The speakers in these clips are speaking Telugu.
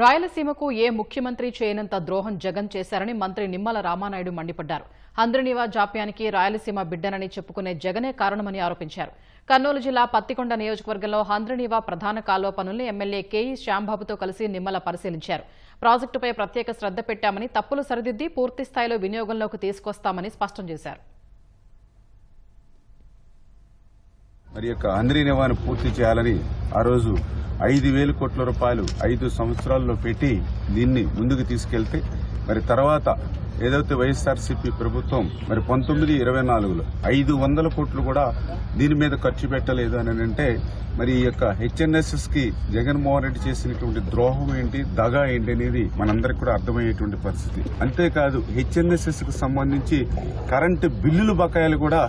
రాయలసీమకు ఏ ముఖ్యమంత్రి చేయనంత ద్రోహం జగన్ చేశారని మంత్రి నిమ్మల రామానాయుడు మండిపడ్డారు. హంద్రినీవా జాప్యానికి రాయలసీమ బిడ్డనని చెప్పుకునే జగనే కారణమని ఆరోపించారు. కర్నూలు జిల్లా పత్తికొండ నియోజకవర్గంలో హంద్రినీవా ప్రధాన కాలువ పనుల్ని ఎమ్మెల్యే కేఈ శ్యాంబాబుతో కలిసి నిమ్మల పరిశీలించారు. ప్రాజెక్టుపై ప్రత్యేక శ్రద్ధ పెట్టామని తప్పులు సరిదిద్ది పూర్తిస్థాయిలో వినియోగంలోకి తీసుకొస్తామని స్పష్టం చేశారు. మరి యొక్క అంద్రీ నివారణ పూర్తి చేయాలని ఆ రోజు ఐదు వేల కోట్ల రూపాయలు ఐదు సంవత్సరాల్లో పెట్టి దీన్ని ముందుకు తీసుకెళ్తే మరి తర్వాత ఏదైతే వైఎస్ఆర్సీపీ ప్రభుత్వం మరి పంతొమ్మిది ఇరవై నాలుగులో ఐదు వందల కోట్లు కూడా దీని మీద ఖర్చు పెట్టలేదు అని అంటే మరి ఈ యొక్క హెచ్ఎన్ఎస్ఎస్కి జగన్మోహన్ రెడ్డి చేసినటువంటి ద్రోహం ఏంటి దగా ఏంటి అనేది మనందరికి కూడా అర్థమయ్యేటువంటి పరిస్థితి. అంతేకాదు హెచ్ఎన్ఎస్ఎస్కు సంబంధించి కరెంటు బిల్లులు బకాయిలు కూడా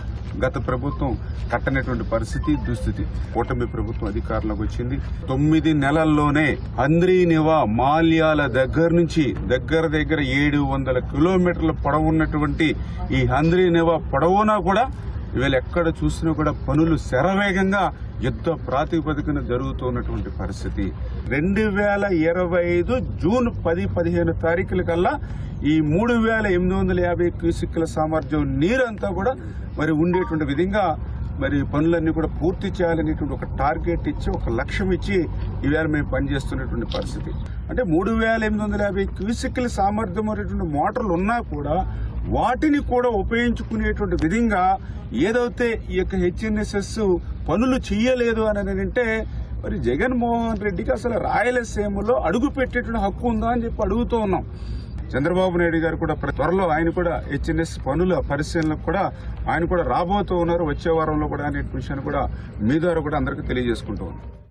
గత ప్రభుత్వం కట్టనటువంటి పరిస్థితి దుస్థితి. కూటమి ప్రభుత్వం అధికారంలోకి వచ్చింది. తొమ్మిది నెలల్లోనే అంద్రీనివా మాల్యాల దగ్గర నుంచి దగ్గర దగ్గర ఏడు వందల కిలోమీటర్ల పొడవున్నటువంటి ఈ అంద్రీనివా పొడవునా కూడా ఇవాళ ఎక్కడ చూసినా కూడా పనులు శరవేగంగా యుద్ధ ప్రాతిపదికన జరుగుతున్నటువంటి పరిస్థితి. రెండు వేల ఇరవై ఐదు జూన్ పది పదిహేను తారీఖుల కల్లా ఈ మూడు వేల ఎనిమిది వందల యాభై క్యూసిక్ల సామర్థ్యం నీరంతా కూడా మరి ఉండేటువంటి విధంగా మరి పనులన్నీ కూడా పూర్తి చేయాలనేటువంటి ఒక టార్గెట్ ఇచ్చి ఒక లక్ష్యం ఇచ్చి ఈవేళ మేము పనిచేస్తున్నటువంటి పరిస్థితి. అంటే మూడు వేల ఎనిమిది వందల యాభై క్యూసిక్ల సామర్థ్యం అనేటువంటి మోటార్లు ఉన్నా కూడా వాటిని కూడా ఉపయోగించుకునేటువంటి విధంగా ఏదైతే ఈ యొక్క హెచ్ఎన్ఎస్ఎస్ పనులు చేయలేదు అని అంటే మరి జగన్మోహన్ రెడ్డికి అసలు రాయలసీమలో అడుగు పెట్టేటువంటి హక్కు ఉందా అని చెప్పి అడుగుతూ ఉన్నాం. చంద్రబాబు నాయుడు గారు కూడా త్వరలో ఆయన కూడా హెచ్ఎన్ఎస్ పనుల పరిశీలనకు కూడా ఆయన కూడా రాబోతూ ఉన్నారు. వచ్చే వారంలో కూడా అనే విషయాన్ని కూడా మీ ద్వారా కూడా అందరికీ తెలియజేసుకుంటూ ఉన్నారు